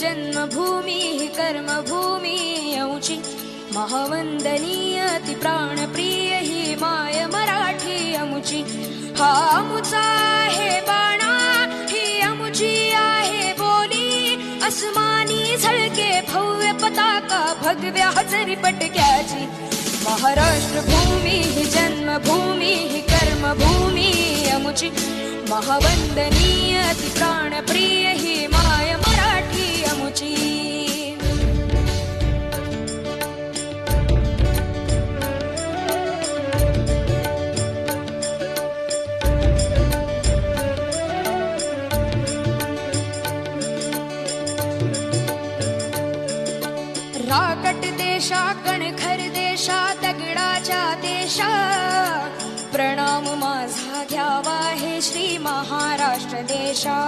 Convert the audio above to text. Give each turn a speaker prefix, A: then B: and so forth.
A: जन्मभूमी ही कर्मभूमी यमुची महावंदनीय ती प्राणप्रिय ही माय मराठी अमुची हा अमुचा आहे बाणा ही अमुची आहे बोली. अस्मानी झळके भव्य पताका भगव्या हजरी पटक्याची. महाराष्ट्र भूमी ही जन्मभूमी ही कर्मभूमी अमुची महावंदनीय ती प्राणप्रिय राकट देशा कणखर देशा दगडाच्या देशा. प्रणाम माझा घ्यावा हे श्री महाराष्ट्र देशा.